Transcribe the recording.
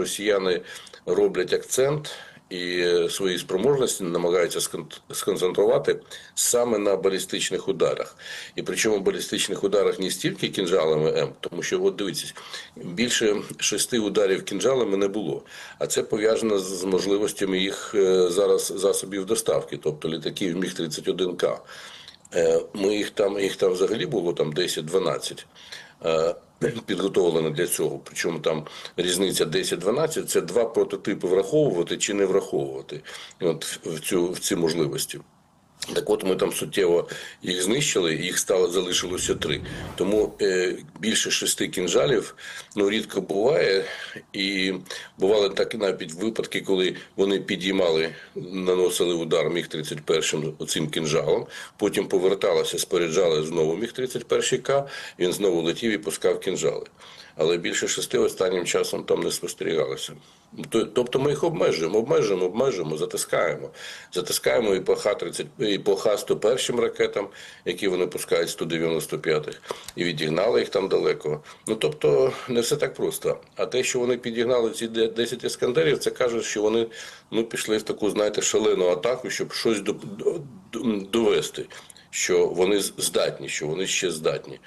Росіяни роблять акцент і свої спроможності намагаються сконцентрувати саме на балістичних ударах. І причому балістичних ударах не стільки кінжалами М, тому що от дивіться, більше шести ударів кінжалами не було. А це пов'язано з можливостями їх е, зараз засобів доставки, тобто літаків Міг 31 К. Е, Ми їх там, їх там взагалі було там 10-12 е, підготовлено для цього. Причому там різниця 10-12 – це два прототипи враховувати чи не враховувати от, в, цю, в ці можливості. Так от ми там суттєво їх знищили, їх стало залишилося три. Тому е, більше шести кінжалів ну рідко буває. І бували так навіть випадки, коли вони підіймали, наносили удар міг 31 оцим кінжалом, потім поверталися, споряджали знову міг 31 К, він знову летів і пускав кінжали. Але більше шести останнім часом там не спостерігалося. То- Тобто ми їх обмежуємо, обмежуємо, обмежуємо, затискаємо. Затискаємо і по Х-30, і по Х-101 ракетам, які вони пускають 195-х, і відігнали їх там далеко. Ну тобто не все так просто. А те, що вони підігнали ці де- 10 іскандерів, це каже, що вони ну, пішли в таку, знаєте, шалену атаку, щоб щось до- до- довести. Що вони здатні, що вони ще здатні.